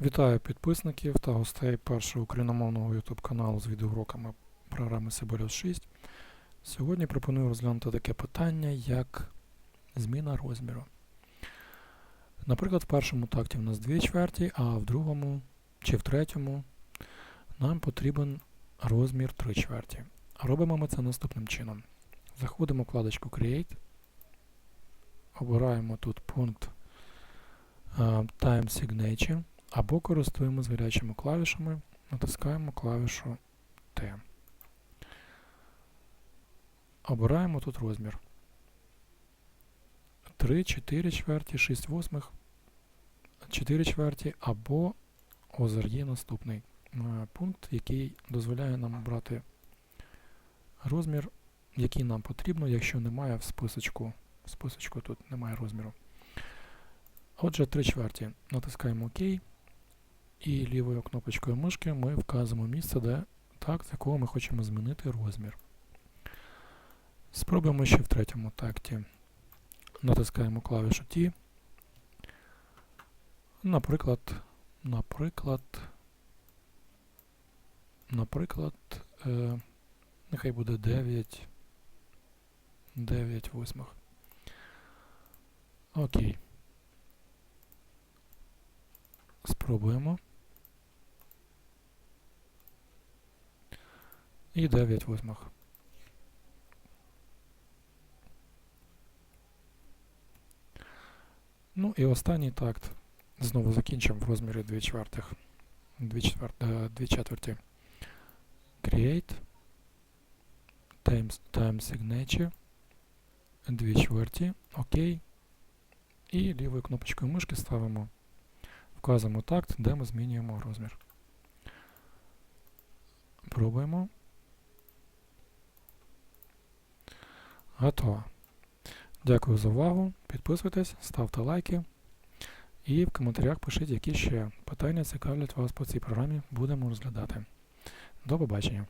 Вітаю підписників та гостей першого україномовного YouTube каналу з відеоуроками програми Sibelius 6. Сьогодні пропоную розглянути таке питання, як зміна розміру. Наприклад, в першому такті в нас 2 чверті, а в другому чи в третьому нам потрібен розмір 3 чверті. Робимо ми це наступним чином. Заходимо в вкладочку Create, обираємо тут пункт е, Time Signature. Або користуємося гарячими клавішами, натискаємо клавішу T. Обираємо тут розмір 3, 4 чверті, 6 восьмих, 4 чверті або озер є наступний е, пункт, який дозволяє нам обрати розмір, який нам потрібно, якщо немає в списочку. В списочку тут немає розміру. Отже, 3 чверті. Натискаємо ОК. І лівою кнопочкою мишки ми вказуємо місце, де так, з якого ми хочемо змінити розмір. Спробуємо ще в третьому такті. Натискаємо клавішу T. Наприклад, наприклад, наприклад, е, нехай буде 9, 9 восьмих. Окей. Спробуємо. І 9 восьмих. Ну і останній такт. Знову закінчимо в розмірі 2 чвертих. 2, 2 четверті. Create. Time, time signature. 2 чверті. ОК. І лівою кнопочкою мишки ставимо. Вказуємо такт, де ми змінюємо розмір. Пробуємо. Готово. Дякую за увагу. Підписуйтесь, ставте лайки. І в коментарях пишіть, які ще питання цікавлять вас по цій програмі. Будемо розглядати. До побачення.